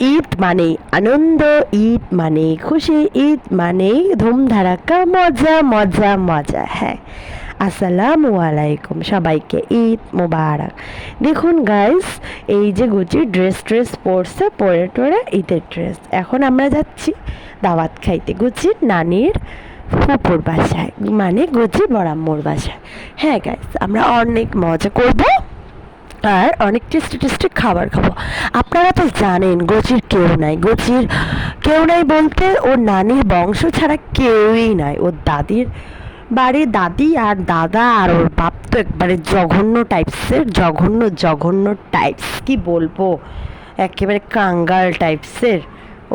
ঈদ মানেই আনন্দ, ঈদ মানে খুশি, ঈদ মানে ধুমধারাক্কা, মজা মজা মজা হ্যাঁ। আসসালামু আলাইকুম, সবাইকে ঈদ মোবারক। দেখুন গাইস এই যে গুচি ড্রেস ট্রেস পরছে, পরে টরে ঈদের ড্রেস এখন আমরা যাচ্ছি দাওয়াত খাইতে গুচির নানির ফুপুর বাসায় মানে গুচির বড়াম্মুর বাসায়। হ্যাঁ গাইস আমরা অনেক মজা করব। আর অনেক টেস্টি টেস্টি খাবার খাব। আপনারা তো জানেন গচির কেউ নাই। গচির কেউ নাই বলতে ওর নানির বংশ ছাড়া কেউই নাই। ওর দাদির বাড়ি দাদি আর দাদা আর ওর বাপ তো একবারে জঘন্য টাইপসের জঘন্য জঘন্য টাইপস কি বলব? একেবারে কাঙ্গাল টাইপসের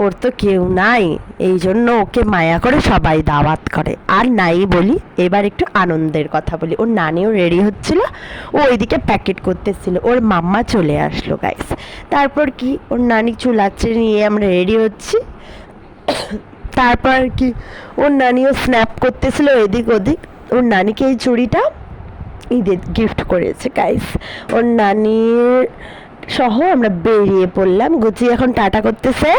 ওর তো কেউ নাই, এই জন্য ওকে মায়া করে সবাই দাওয়াত করে। আর নাই বলি, এবার একটু আনন্দের কথা বলি। ওর নানিও রেডি হচ্ছিল, ও ওইদিকে প্যাকেট করতেছিল। ওর মাম্মা চলে আসলো গাইস তারপর কি? ওর নানি চুলাচ্ছে নিয়ে আমরা রেডি হচ্ছি। তারপর কি? ওর নানিও স্ন্যাপ করতেছিল এদিক ওদিক। ওর নানিকে এই চুড়িটা ঈদের গিফট করেছে গাইস ওর নানির সহ আমরা বেরিয়ে পড়লাম। গুচি এখন টাটা করতেছে।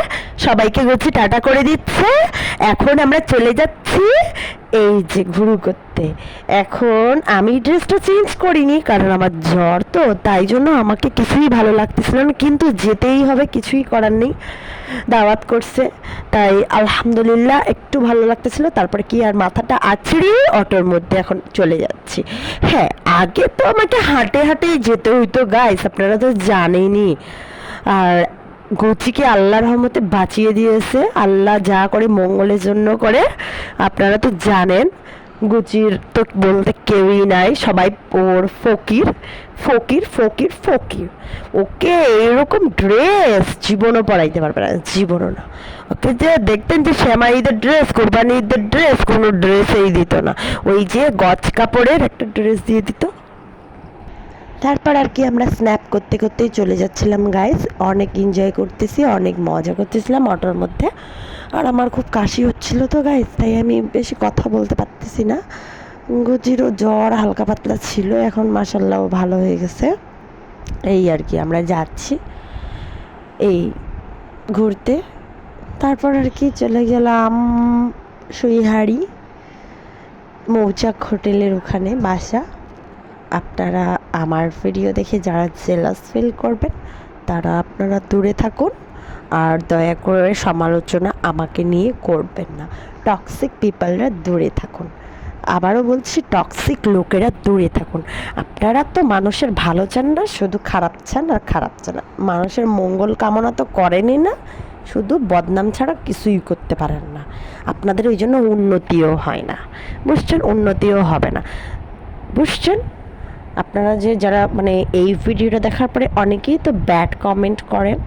সবাইকে গুচি টাটা করে দিচ্ছে। এখন আমরা চলে যাচ্ছি এই যে ঘুরু করতে। এখন আমি ড্রেসটা চেঞ্জ করিনি, কারণ আমার জ্বর তো, তাই জন্য আমাকে কিছুই ভালো লাগতেছিল না, কিন্তু যেতেই হবে, কিছুই করার নেই। দাওয়াত করছে, তাই আলহামদুলিল্লাহ একটু ভালো লাগতেছিল, তারপরে কি আর মাথাটা আছড়িয়ে অটোর মধ্যে এখন চলে যাচ্ছি। হ্যাঁ আগে তো আমাকে হাঁটে হাঁটে যেতে হইতো গাইস আপনারা তো জানেনই। আর গুচিকে আল্লাহর রহমতে বাঁচিয়ে দিয়েছে। আল্লাহ যা করে মঙ্গলের জন্য করে, আপনারা তো জানেন গুচির তো বলতে কেউই নাই, সবাই ওর ফকির ফকির ফকির ফকির। ওকে এরকম ড্রেস জীবনও পরাইতে পারবে না, জীবনও না। ওকে যে দেখতেন যে শ্যামা ঈদের ড্রেস কোরবানি ঈদের ড্রেস কোনো ড্রেসেই দিত না। ওই যে গজ কাপড়ের একটা ড্রেস দিয়ে দিত তারপর আর কি আমরা স্ন্যাপ করতে করতেই চলে যাচ্ছিলাম গাইস অনেক এনজয় করতেছি, অনেক মজা করতেছিলাম অটোর মধ্যে। আর আমার খুব কাশি হচ্ছিল তো গাইস তাই আমি বেশি কথা বলতে পারতেছি না। গুজিরও জ্বর, হালকা পাতলা ছিল, এখন মাসাল্লাহ ভালো হয়ে গেছে। এই আর কি, আমরা যাচ্ছি এই ঘুরতে। তারপর আর কি চলে গেলাম সুইহারি মৌচাক হোটেলের ওখানে, বাসা। আপনারা আমার ভিডিও দেখে যারা জেলাস ফিল করবেন, তারা আপনারা দূরে থাকুন আর দয়া করে সমালোচনা আমাকে নিয়ে করবেন না। টক্সিক পিপলরা দূরে থাকুন। আবারও বলছি টক্সিক লোকেরা দূরে থাকুন। আপনারা তো মানুষের ভালো চান না, শুধু খারাপ চান আর খারাপ চান মানুষের মঙ্গল কামনা তো করেনই না, শুধু বদনাম ছাড়া কিছুই করতে পারেন না। আপনাদের ওই জন্য উন্নতিও হয় না। বুঝছেন? উন্নতিও হবে না। বুঝছেন? আপনারা যে যারা মানে এই ভিডিওটা দেখার পরে অনেকেই তো ব্যাড কমেন্ট করেন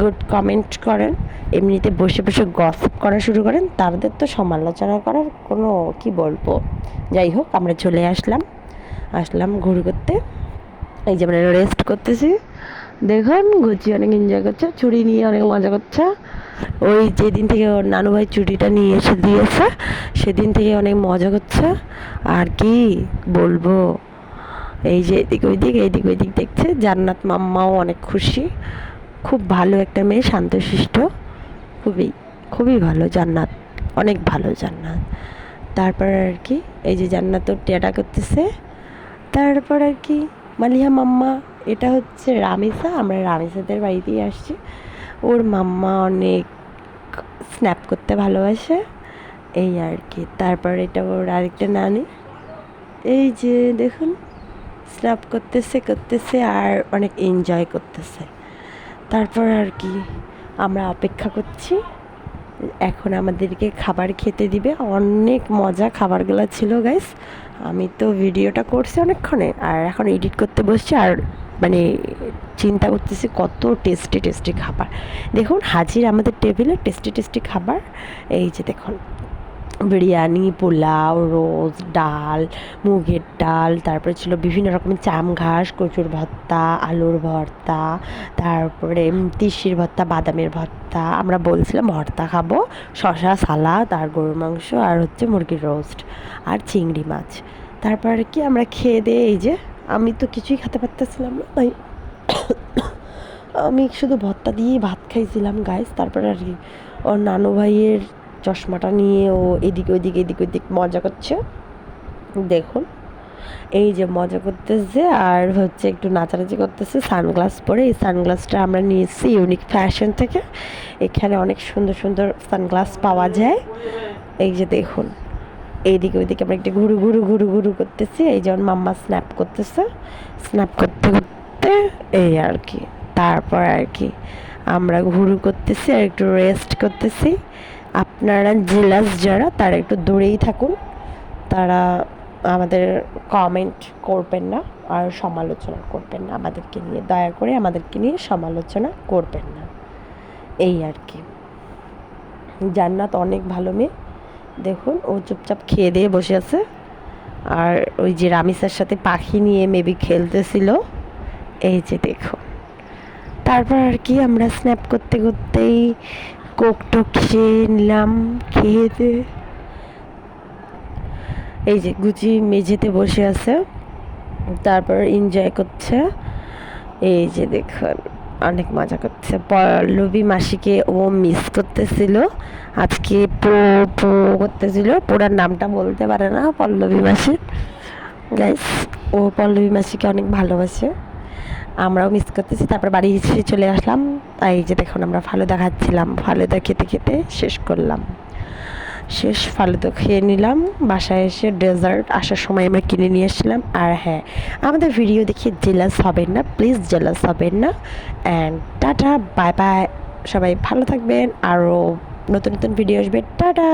গুড কমেন্ট করেন, এমনিতে বসে বসে গসিপ করা শুরু করেন, তাদের তো সমালোচনা করার কোনো কি বলব? যাই হোক, আমরা চলে আসলাম আসলাম ঘুরে করতে এই যে আমরা রেস্ট করতেছি। দেখুন, গুচি অনেক এনজয় করছে, চুড়ি নিয়ে অনেক মজা করছে। ওই যেদিন থেকে ওর নানু ভাই চুড়িটা নিয়ে এসে দিয়েছে, সেদিন থেকে অনেক মজা করছে। আর কি বলব? এই যে এদিক ওইদিক, এইদিক ওইদিক দেখছে। জান্নাত মাম্মাও অনেক খুশি। খুব ভালো একটা মেয়ে, শান্তশিষ্ট। খুবই খুবই ভালো জান্নাত, অনেক ভালো জান্নাত। তারপর আর কি, এই যে জান্নাত টেটা করতেছে। তারপর আর কি, মালিহা মাম্মা, এটা হচ্ছে রামিসা, আমরা রামিসাদের বাড়িতেই আসছি। ওর মাম্মা অনেক স্ন্যাপ করতে ভালোবাসে। এই আর কি, তারপর এটা ওর আরেকটা নানি। এই যে দেখুন স্ন্যাপ করতেছে করতেছে আর অনেক এনজয় করতেছে। তারপর আর কি, আমরা অপেক্ষা করছি। এখন আমাদেরকে খাবার খেতে দিবে। অনেক মজা খাবারগুলো ছিল গাইস আমি তো ভিডিওটা করছি অনেকক্ষণে, আর এখন এডিট করতে বসছি, আর মানে চিন্তা করতেছি কত টেস্টি টেস্টি খাবার। দেখুন, হাজির আমাদের টেবিলে টেস্টি টেস্টি খাবার। এই যে দেখুন। বিরিয়ানি, পোলাও, রোজ ডাল, মুগের ডাল, তারপরে ছিল বিভিন্ন রকমের চাম ঘাস, কচুর ভর্তা, আলুর ভর্তা, তারপরে তিসির ভর্তা, বাদামের ভর্তা, আমরা বলছিলাম ভর্তা খাব শশা সালাদ, আর গরুর মাংস, আর হচ্ছে মুরগির রোস্ট, আর চিংড়ি মাছ। তারপর কি আমরা খেয়ে দিয়ে এই যে, আমি তো কিছুই খেতে পারতেছিলাম না, তাই আমি শুধু ভর্তা দিয়েই ভাত খাইছিলাম গাইস তারপরে আর কি, ওর নানু ভাইয়ের চশমাটা নিয়ে ও এদিক ওইদিক এদিক ওইদিক মজা করছে। দেখুন, এই যে মজা করতেছে আর হচ্ছে একটু নাচানাচি করতেছে সানগ্লাস পরে। এই সানগ্লাসটা আমরা নিয়েছি ইউনিক ফ্যাশন থেকে। এখানে অনেক সুন্দর সুন্দর সানগ্লাস পাওয়া যায়। এই যে দেখুন, এইদিকে ওইদিকে আমরা একটু ঘুরু ঘুরু ঘুরু ঘুরু করতেছি। এই যেমন মাম্মা স্ন্যাপ করতেছে। স্ন্যাপ করতে করতে এই আর কি। তারপর আর কি, আমরা ঘুরু করতেছি আর একটু রেস্ট করতেছি। আপনারা জেলাস যারা, তারা একটু দূরেই থাকুন। তারা আমাদের কমেন্ট করবেন না আর সমালোচনা করবেন না। আমাদেরকে নিয়ে দয়া করে আমাদেরকে নিয়ে সমালোচনা করবেন না। এই আর কি। জান্নাত অনেক ভালো মেয়ে। দেখুন, ও চুপচাপ খেয়ে দিয়ে বসে আছে। আর ওই যে রামিসার সাথে পাখি নিয়ে মেবি খেলতেছিল। এই যে দেখুন। তারপর আর কি, আমরা স্ন্যাপ করতে করতেই কোক টোক খেয়ে নিলাম, খেয়ে দিয়ে এই যে গুচি মেঝেতে বসে আছে, তারপর এনজয় করছে। এই যে দেখুন, অনেক মজা করছে। পল্লবী মাসিকে ও মিস করতেছিল, আজকে পো পো করতেছিল। পুরার নামটা বলতে পারে না পল্লবী মাসি। গাইস ও পল্লবী মাসিকে অনেক ভালোবাসে। আমরাও মিস করতেছি, তারপর বাড়ি এসে চলে আসলাম। এই যে দেখুন আমরা ফালুদা খাচ্ছিলাম, ফালুদা খেতে খেতে শেষ করলাম। শেষ ফালুদা খেয়ে নিলাম, বাসায় এসে ডেজার্ট আসার সময় আমরা কিনে নিয়ে এসেছিলাম। আর হ্যাঁ আমাদের ভিডিও দেখে জেলাস হবেন না প্লিজ জেলাস হবেন না। অ্যান্ড টাটা বাই বাই সবাই ভালো থাকবেন আরও নতুন নতুন ভিডিও আসবে। টাটা!